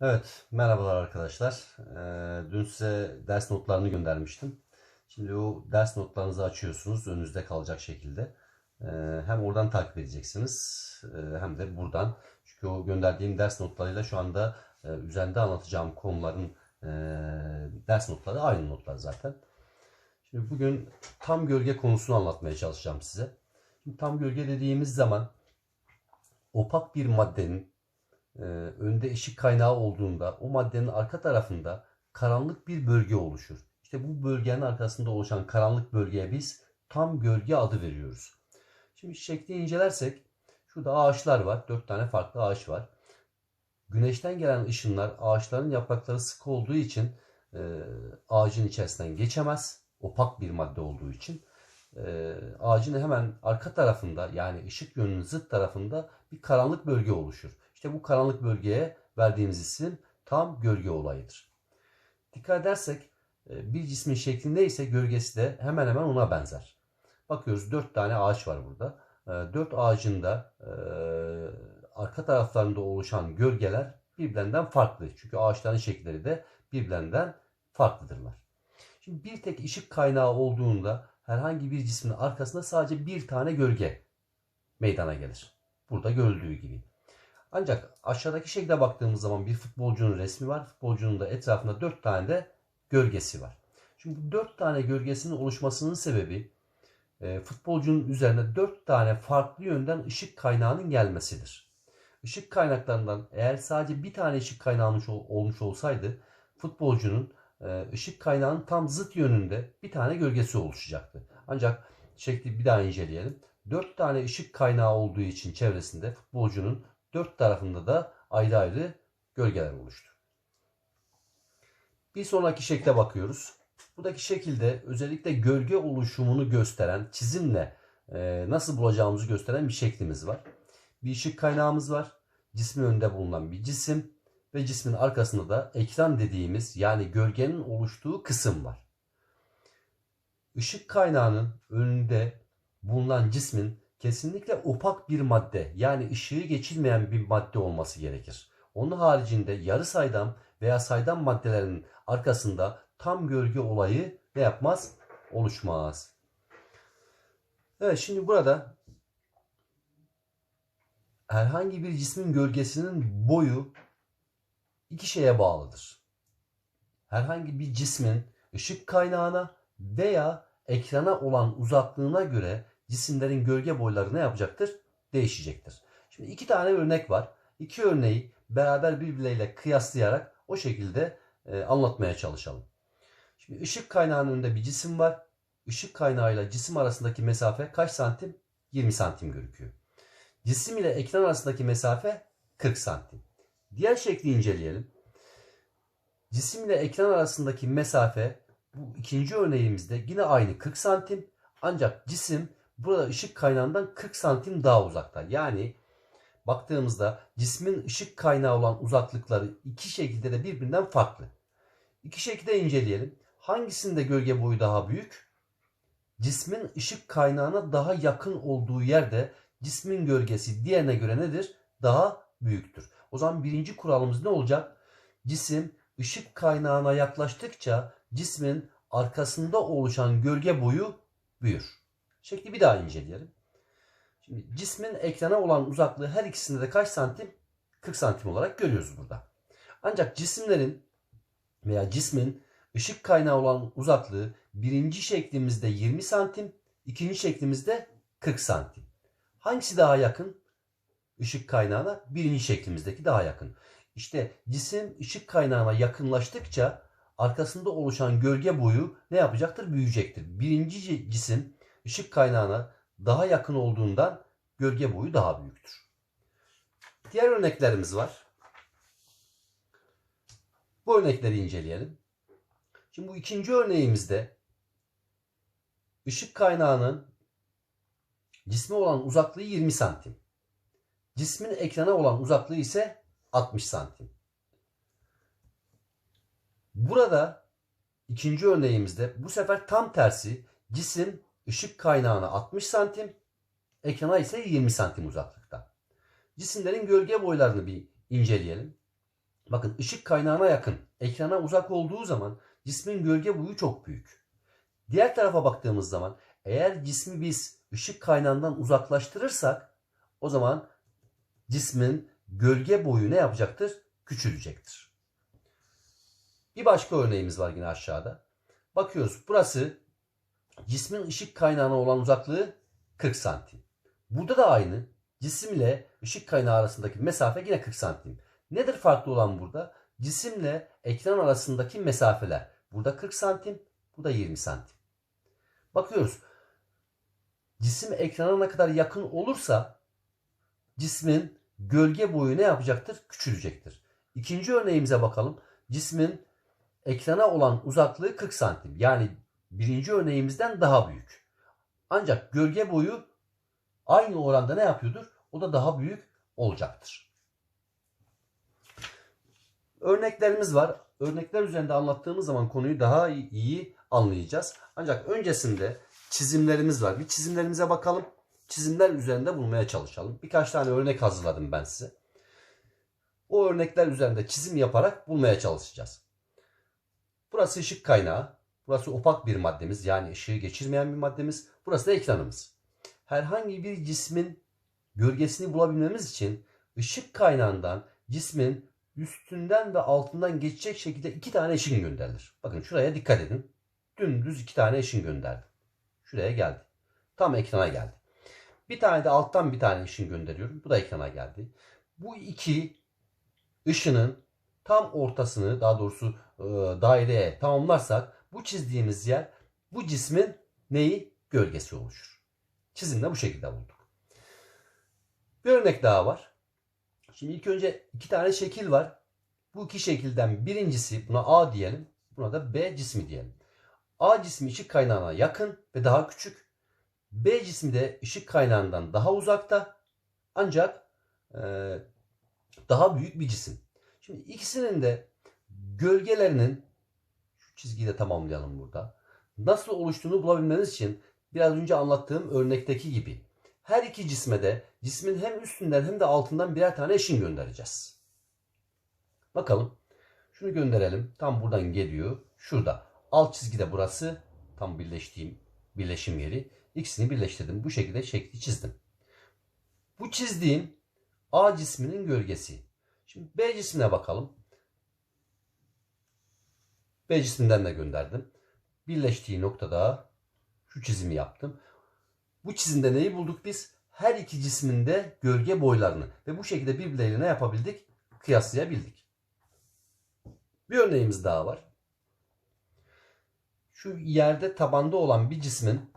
Evet, merhabalar arkadaşlar. Ee, dün size ders notlarını göndermiştim. Şimdi o ders notlarınızı açıyorsunuz önünüzde kalacak şekilde. Ee, hem oradan takip edeceksiniz e, hem de buradan. Çünkü o gönderdiğim ders notlarıyla şu anda e, üzerinde anlatacağım konuların e, ders notları aynı notlar zaten. Şimdi bugün tam gölge konusunu anlatmaya çalışacağım size. Şimdi tam gölge dediğimiz zaman opak bir maddenin e, önde ışık kaynağı olduğunda o maddenin arka tarafında karanlık bir bölge oluşur. İşte bu bölgenin arkasında oluşan karanlık bölgeye biz tam gölge adı veriyoruz. Şimdi şekli incelersek şurada ağaçlar var. Dört tane farklı ağaç var. Güneşten gelen ışınlar ağaçların yaprakları sıkı olduğu için e, ağacın içerisinden geçemez. Opak bir madde olduğu için. E, ağacın hemen arka tarafında yani ışık yönünün zıt tarafında bir karanlık bölge oluşur. İşte bu karanlık bölgeye verdiğimiz isim tam gölge olayıdır. Dikkat edersek e, bir cismin şeklinde ise gölgesi de hemen hemen ona benzer. Bakıyoruz dört tane ağaç var burada. E, dört ağacın da e, arka taraflarında oluşan gölgeler birbirinden farklı. Çünkü ağaçların şekilleri de birbirinden farklıdırlar. Şimdi bir tek ışık kaynağı olduğunda herhangi bir cismin arkasında sadece bir tane gölge meydana gelir. Burada görüldüğü gibi. Ancak aşağıdaki şekilde baktığımız zaman bir futbolcunun resmi var. Futbolcunun da etrafında dört tane de gölgesi var. Şimdi bu dört tane gölgesinin oluşmasının sebebi e, futbolcunun üzerine dört tane farklı yönden ışık kaynağının gelmesidir. Işık kaynaklarından eğer sadece bir tane ışık kaynağı olmuş olsaydı futbolcunun e, ışık kaynağının tam zıt yönünde bir tane gölgesi oluşacaktı. Ancak şekli bir daha inceleyelim. Dört tane ışık kaynağı olduğu için çevresinde futbolcunun dört tarafında da ayrı ayrı gölgeler oluştu. Bir sonraki şekle bakıyoruz. Buradaki şekilde özellikle gölge oluşumunu gösteren çizimle e, nasıl bulacağımızı gösteren bir şeklimiz var. Bir ışık kaynağımız var. Cismin önünde bulunan bir cisim ve cismin arkasında da ekran dediğimiz yani gölgenin oluştuğu kısım var. Işık kaynağının önünde bulunan cismin kesinlikle opak bir madde yani ışığı geçirmeyen bir madde olması gerekir. Onun haricinde yarı saydam veya saydam maddelerin arkasında tam gölge olayı ne yapmaz? Oluşmaz. Evet şimdi burada herhangi bir cismin gölgesinin boyu iki şeye bağlıdır. Herhangi bir cismin ışık kaynağına veya ekrana olan uzaklığına göre cisimlerin gölge boyları ne yapacaktır? Değişecektir. Şimdi iki tane örnek var. İki örneği beraber birbirleriyle kıyaslayarak o şekilde e, anlatmaya çalışalım. Şimdi ışık kaynağının önünde bir cisim var. Işık kaynağıyla cisim arasındaki mesafe kaç santim? 20 santim gözüküyor. Cisim ile ekran arasındaki mesafe 40 santim. Diğer şekli inceleyelim. Cisim ile ekran arasındaki mesafe bu ikinci örneğimizde yine aynı 40 santim. Ancak cisim burada ışık kaynağından 40 santim daha uzakta. Yani baktığımızda cismin ışık kaynağı olan uzaklıkları iki şekilde de birbirinden farklı. İki şekilde inceleyelim. Hangisinde gölge boyu daha büyük? Cismin ışık kaynağına daha yakın olduğu yerde cismin gölgesi diğerine göre nedir? Daha büyüktür. O zaman birinci kuralımız ne olacak? Cisim ışık kaynağına yaklaştıkça cismin arkasında oluşan gölge boyu büyür. Şekli bir daha inceleyelim. Şimdi cismin ekrana olan uzaklığı her ikisinde de kaç santim? 40 santim olarak görüyoruz burada. Ancak cisimlerin veya cismin ışık kaynağı olan uzaklığı birinci şeklimizde 20 santim, ikinci şeklimizde 40 santim. Hangisi daha yakın? Işık kaynağına birinci şeklimizdeki daha yakın. İşte cisim ışık kaynağına yakınlaştıkça arkasında oluşan gölge boyu ne yapacaktır? Büyüyecektir. Birinci cisim ışık kaynağına daha yakın olduğundan gölge boyu daha büyüktür. Diğer örneklerimiz var. Bu örnekleri inceleyelim. Şimdi bu ikinci örneğimizde ışık kaynağının cisme olan uzaklığı 20 santim. Cismin ekrana olan uzaklığı ise 60 santim. Burada ikinci örneğimizde bu sefer tam tersi cisim ışık kaynağına 60 santim, ekrana ise 20 santim uzaklıkta. Cisimlerin gölge boylarını bir inceleyelim. Bakın ışık kaynağına yakın, ekrana uzak olduğu zaman cismin gölge boyu çok büyük. Diğer tarafa baktığımız zaman eğer cismi biz ışık kaynağından uzaklaştırırsak o zaman cismin gölge boyu ne yapacaktır? Küçülecektir. Bir başka örneğimiz var yine aşağıda. Bakıyoruz burası cismin ışık kaynağına olan uzaklığı 40 santim. Burada da aynı. Cisim ile ışık kaynağı arasındaki mesafe yine 40 santim. Nedir farklı olan burada? Cisimle ekran arasındaki mesafeler. Burada 40 santim, burada 20 santim. Bakıyoruz. Cisim ekrana ne kadar yakın olursa cismin gölge boyu ne yapacaktır? Küçülecektir. İkinci örneğimize bakalım. Cismin ekrana olan uzaklığı 40 santim. Yani birinci örneğimizden daha büyük. Ancak gölge boyu aynı oranda ne yapıyordur? O da daha büyük olacaktır. Örneklerimiz var. Örnekler üzerinde anlattığımız zaman konuyu daha iyi anlayacağız. Ancak öncesinde çizimlerimiz var. Bir çizimlerimize bakalım. Çizimler üzerinde bulmaya çalışalım. Birkaç tane örnek hazırladım ben size. O örnekler üzerinde çizim yaparak bulmaya çalışacağız. Burası ışık kaynağı. Burası opak bir maddemiz yani ışığı geçirmeyen bir maddemiz. Burası da ekranımız. Herhangi bir cismin gölgesini bulabilmemiz için ışık kaynağından cismin üstünden ve altından geçecek şekilde iki tane ışın gönderilir. Bakın şuraya dikkat edin. Dümdüz iki tane ışın gönderdim. Şuraya geldi. Tam ekrana geldi. Bir tane de alttan bir tane ışın gönderiyorum. Bu da ekrana geldi. Bu iki ışının tam ortasını daha doğrusu e, daireye tamamlarsak bu çizdiğimiz yer bu cismin neyi? Gölgesi oluşur. Çizimde bu şekilde bulduk. Bir örnek daha var. Şimdi ilk önce iki tane şekil var. Bu iki şekilden birincisi buna A diyelim. Buna da B cismi diyelim. A cismi ışık kaynağına yakın ve daha küçük. B cismi de ışık kaynağından daha uzakta. Ancak e, daha büyük bir cisim. Şimdi ikisinin de gölgelerinin şu çizgiyi de tamamlayalım burada. Nasıl oluştuğunu bulabilmeniz için biraz önce anlattığım örnekteki gibi her iki cisme de cismin hem üstünden hem de altından birer tane ışın göndereceğiz. Bakalım. Şunu gönderelim. Tam buradan geliyor. Şurada. Alt çizgide burası. Tam birleştiğim birleşim yeri. İkisini birleştirdim. Bu şekilde şekli çizdim. Bu çizdiğim A cisminin gölgesi. Şimdi B cismine bakalım. B cisminden de gönderdim. Birleştiği noktada şu çizimi yaptım. Bu çizimde neyi bulduk biz? Her iki cismin de gölge boylarını ve bu şekilde birbirleriyle ne yapabildik? Kıyaslayabildik. Bir örneğimiz daha var. Şu yerde tabanda olan bir cismin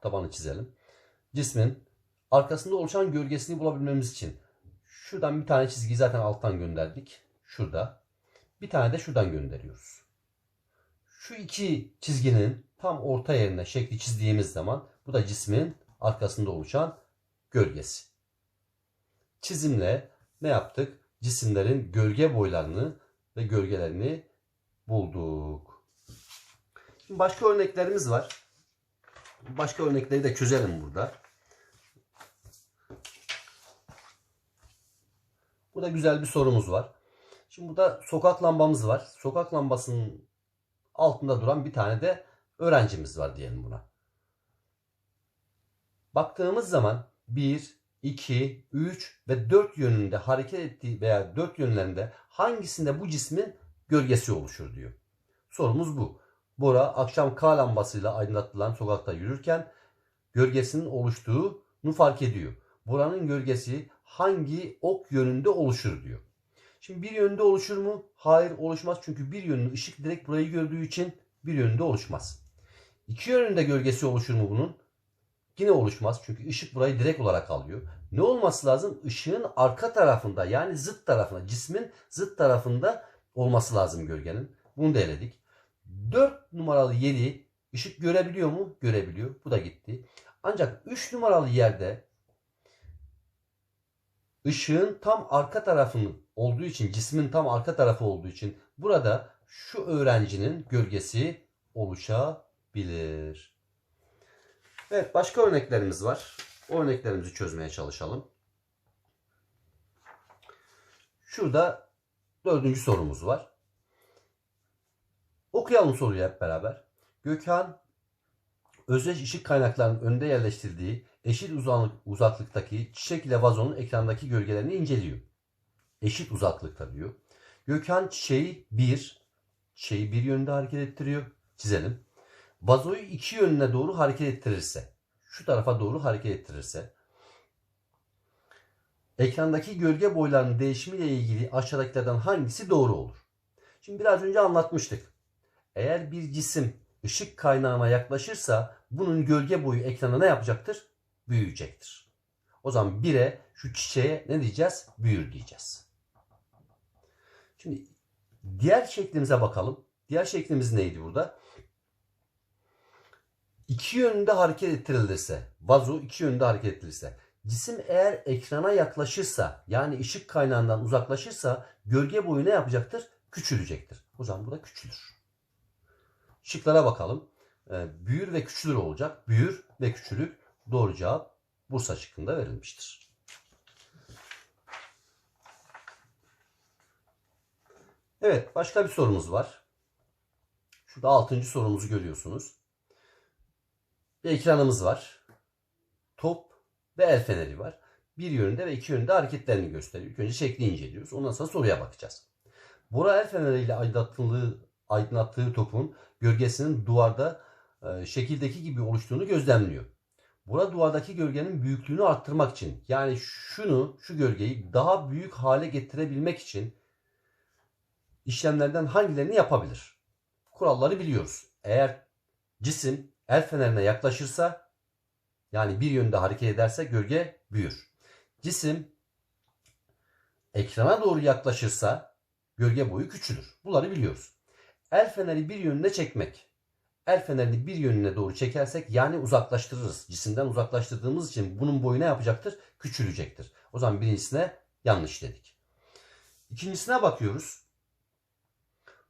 tabanı çizelim. Cismin arkasında oluşan gölgesini bulabilmemiz için şuradan bir tane çizgiyi zaten alttan gönderdik. Şurada. Bir tane de şuradan gönderiyoruz. Şu iki çizginin tam orta yerine şekli çizdiğimiz zaman bu da cismin arkasında oluşan gölgesi. Çizimle ne yaptık? Cisimlerin gölge boylarını ve gölgelerini bulduk. Şimdi başka örneklerimiz var. Başka örnekleri de çözelim burada. Burada güzel bir sorumuz var. Şimdi burada sokak lambamız var. Sokak lambasının altında duran bir tane de öğrencimiz var diyelim buna. Baktığımız zaman 1, 2, 3 ve 4 yönünde hareket ettiği veya 4 yönlerinde hangisinde bu cismin gölgesi oluşur diyor. Sorumuz bu. Bora akşam K lambasıyla aydınlatılan sokakta yürürken gölgesinin oluştuğunu fark ediyor. Bora'nın gölgesi hangi ok yönünde oluşur diyor. Şimdi bir yönde oluşur mu? Hayır oluşmaz çünkü bir yönlü ışık direkt burayı gördüğü için bir yönünde oluşmaz. İki yönünde gölgesi oluşur mu bunun? Yine oluşmaz çünkü ışık burayı direkt olarak alıyor. Ne olması lazım? Işığın arka tarafında yani zıt tarafında, cismin zıt tarafında olması lazım gölgenin. Bunu da eledik. 4 numaralı yeri ışık görebiliyor mu? Görebiliyor. Bu da gitti. Ancak 3 numaralı yerde ışığın tam arka tarafının olduğu için, cismin tam arka tarafı olduğu için burada şu öğrencinin gölgesi oluşabilir. Evet başka örneklerimiz var. O örneklerimizi çözmeye çalışalım. Şurada dördüncü sorumuz var. Okuyalım soruyu hep beraber. Gökhan özdeş ışık kaynaklarının önünde yerleştirdiği eşit uzaklıktaki çiçek ile vazonun ekrandaki gölgelerini inceliyor. Eşit uzaklıkta diyor. Gökhan çiçeği bir, çiçeği bir yönde hareket ettiriyor. Çizelim. Vazoyu iki yönüne doğru hareket ettirirse, şu tarafa doğru hareket ettirirse, ekrandaki gölge boylarının değişimiyle ilgili aşağıdakilerden hangisi doğru olur? Şimdi biraz önce anlatmıştık. Eğer bir cisim ışık kaynağına yaklaşırsa bunun gölge boyu ekrana ne yapacaktır? Büyüyecektir. O zaman 1'e şu çiçeğe ne diyeceğiz? Büyür diyeceğiz. Şimdi diğer şeklimize bakalım. Diğer şeklimiz neydi burada? İki yönde hareket ettirilirse, vazo iki yönde hareket ettirilirse, cisim eğer ekrana yaklaşırsa, yani ışık kaynağından uzaklaşırsa gölge boyu ne yapacaktır? Küçülecektir. Zaman bu da küçülür. Şıklara bakalım. Ee, büyür ve küçülür olacak. Büyür ve küçülür. Doğru cevap Bursa şıkkında verilmiştir. Evet, başka bir sorumuz var. Şurada altıncı sorumuzu görüyorsunuz. Bir ekranımız var. Top ve el feneri var. Bir yönünde ve iki yönünde hareketlerini gösteriyor. İlk önce şekli inceliyoruz. Ondan sonra soruya bakacağız. Bora el feneriyle aydınlattığı, aydınlattığı topun gölgesinin duvarda e, şekildeki gibi oluştuğunu gözlemliyor. Bura duvardaki gölgenin büyüklüğünü arttırmak için yani şunu şu gölgeyi daha büyük hale getirebilmek için işlemlerden hangilerini yapabilir? Kuralları biliyoruz. Eğer cisim el fenerine yaklaşırsa yani bir yönde hareket ederse gölge büyür. Cisim ekrana doğru yaklaşırsa gölge boyu küçülür. Bunları biliyoruz. El feneri bir yönüne çekmek. El fenerini bir yönüne doğru çekersek yani uzaklaştırırız. Cisimden uzaklaştırdığımız için bunun boyu ne yapacaktır? Küçülecektir. O zaman birincisine yanlış dedik. İkincisine bakıyoruz.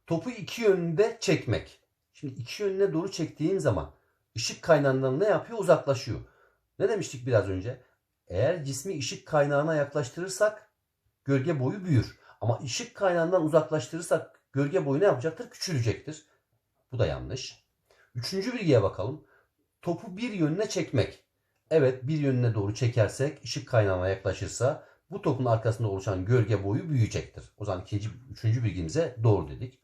Topu iki yönünde çekmek. Şimdi iki yönüne doğru çektiğim zaman ışık kaynağından ne yapıyor? Uzaklaşıyor. Ne demiştik biraz önce? Eğer cismi ışık kaynağına yaklaştırırsak gölge boyu büyür. Ama ışık kaynağından uzaklaştırırsak gölge boyu ne yapacaktır? Küçülecektir. Bu da yanlış. Üçüncü bilgiye bakalım. Topu bir yönüne çekmek. Evet bir yönüne doğru çekersek ışık kaynağına yaklaşırsa bu topun arkasında oluşan gölge boyu büyüyecektir. O zaman ikinci, üçüncü bilgimize doğru dedik.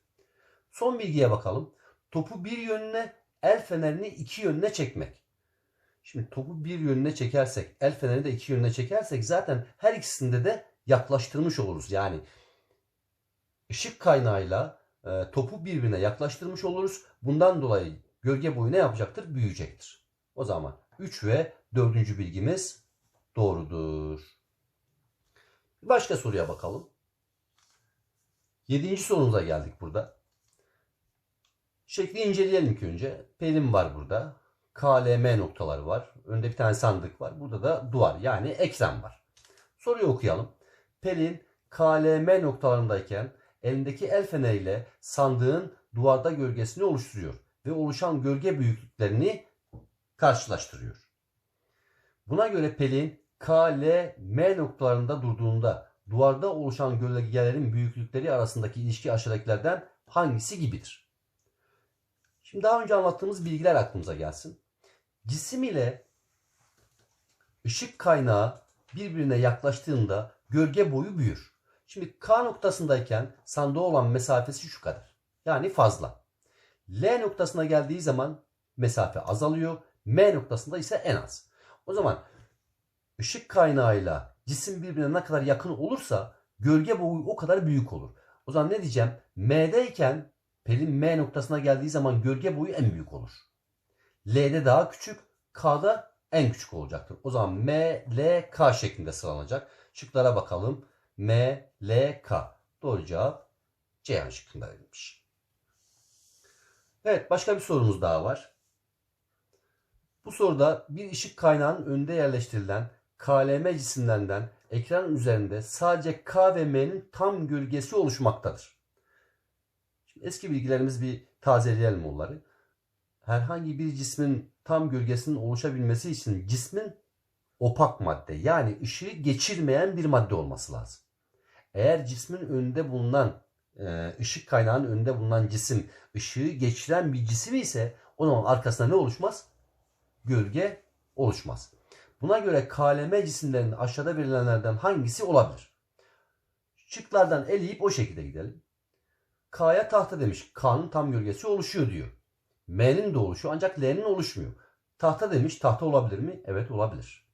Son bilgiye bakalım. Topu bir yönüne, el fenerini iki yönüne çekmek. Şimdi topu bir yönüne çekersek, el fenerini de iki yönüne çekersek zaten her ikisinde de yaklaştırmış oluruz. Yani ışık kaynağıyla e, topu birbirine yaklaştırmış oluruz. Bundan dolayı gölge boyu ne yapacaktır? Büyüyecektir. O zaman 3 ve 4. bilgimiz doğrudur. Başka soruya bakalım. 7. sorumuza geldik burada. Şekli inceleyelim ki önce. Pelin var burada. KLM noktaları var. Önde bir tane sandık var. Burada da duvar yani ekran var. Soruyu okuyalım. Pelin KLM noktalarındayken elindeki el feneriyle sandığın duvarda gölgesini oluşturuyor ve oluşan gölge büyüklüklerini karşılaştırıyor. Buna göre Pelin K, L, M noktalarında durduğunda duvarda oluşan gölgelerin büyüklükleri arasındaki ilişki aşağıdakilerden hangisi gibidir? Şimdi daha önce anlattığımız bilgiler aklımıza gelsin. Cisim ile ışık kaynağı birbirine yaklaştığında gölge boyu büyür. Şimdi K noktasındayken sandığa olan mesafesi şu kadar. Yani fazla. L noktasına geldiği zaman mesafe azalıyor. M noktasında ise en az. O zaman ışık kaynağıyla cisim birbirine ne kadar yakın olursa gölge boyu o kadar büyük olur. O zaman ne diyeceğim? M'deyken Pelin M noktasına geldiği zaman gölge boyu en büyük olur. L'de daha küçük, K'da en küçük olacaktır. O zaman M, L, K şeklinde sıralanacak. Şıklara bakalım. M, L, K. Doğru cevap Ceyhan şıkkında verilmiş. Evet başka bir sorumuz daha var. Bu soruda bir ışık kaynağının önünde yerleştirilen KLM cisimlerinden ekran üzerinde sadece K ve M'nin tam gölgesi oluşmaktadır. Eski bilgilerimiz bir tazeleyelim onları. Herhangi bir cismin tam gölgesinin oluşabilmesi için cismin opak madde yani ışığı geçirmeyen bir madde olması lazım. Eğer cismin önünde bulunan e, ışık kaynağının önünde bulunan cisim ışığı geçiren bir cisim ise o zaman arkasında ne oluşmaz? Gölge oluşmaz. Buna göre KLM cisimlerinin aşağıda verilenlerden hangisi olabilir? Şıklardan eleyip o şekilde gidelim. K'ya tahta demiş. K'nın tam gölgesi oluşuyor diyor. M'nin de oluşuyor ancak L'nin oluşmuyor. Tahta demiş. Tahta olabilir mi? Evet olabilir.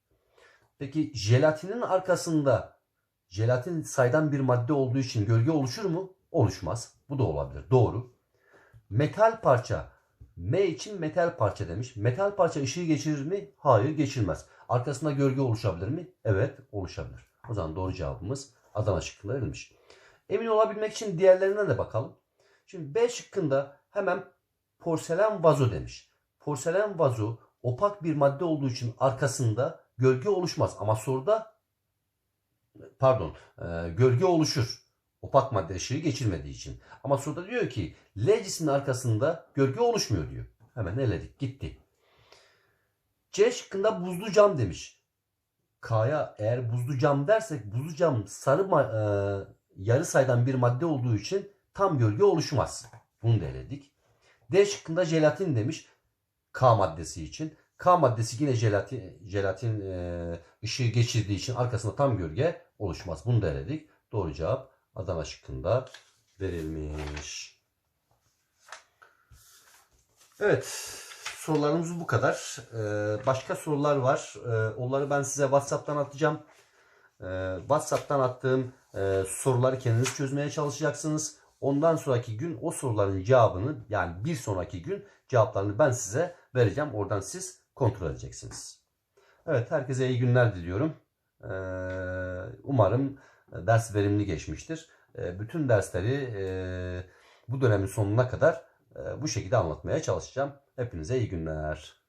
Peki jelatinin arkasında jelatin saydan bir madde olduğu için gölge oluşur mu? Oluşmaz. Bu da olabilir. Doğru. Metal parça. M için metal parça demiş. Metal parça ışığı geçirir mi? Hayır geçirmez. Arkasında gölge oluşabilir mi? Evet oluşabilir. O zaman doğru cevabımız Adana şıkkında verilmiş. Emin olabilmek için diğerlerine de bakalım. Şimdi B şıkkında hemen porselen vazo demiş. Porselen vazo opak bir madde olduğu için arkasında gölge oluşmaz. Ama soruda pardon e, gölge oluşur. Opak madde ışığı geçirmediği için. Ama soruda diyor ki L cisminin arkasında gölge oluşmuyor diyor. Hemen eledik gitti. C şıkkında buzlu cam demiş. K'ya eğer buzlu cam dersek buzlu cam sarı e, yarı saydan bir madde olduğu için tam gölge oluşmaz. Bunu da. D şıkkında jelatin demiş. K maddesi için. K maddesi yine jelatin, jelatin e, ışığı geçirdiği için arkasında tam gölge oluşmaz. Bunu da. Doğru cevap Adana şıkkında verilmiş. Evet. Sorularımız bu kadar. Ee, başka sorular var. Ee, onları ben size WhatsApp'tan atacağım. Ee, WhatsApp'tan attığım e, soruları kendiniz çözmeye çalışacaksınız. Ondan sonraki gün o soruların cevabını yani bir sonraki gün cevaplarını ben size vereceğim. Oradan siz kontrol edeceksiniz. Evet herkese iyi günler diliyorum. Ee, umarım ders verimli geçmiştir. Ee, bütün dersleri e, bu dönemin sonuna kadar e, bu şekilde anlatmaya çalışacağım. Hepinize iyi günler.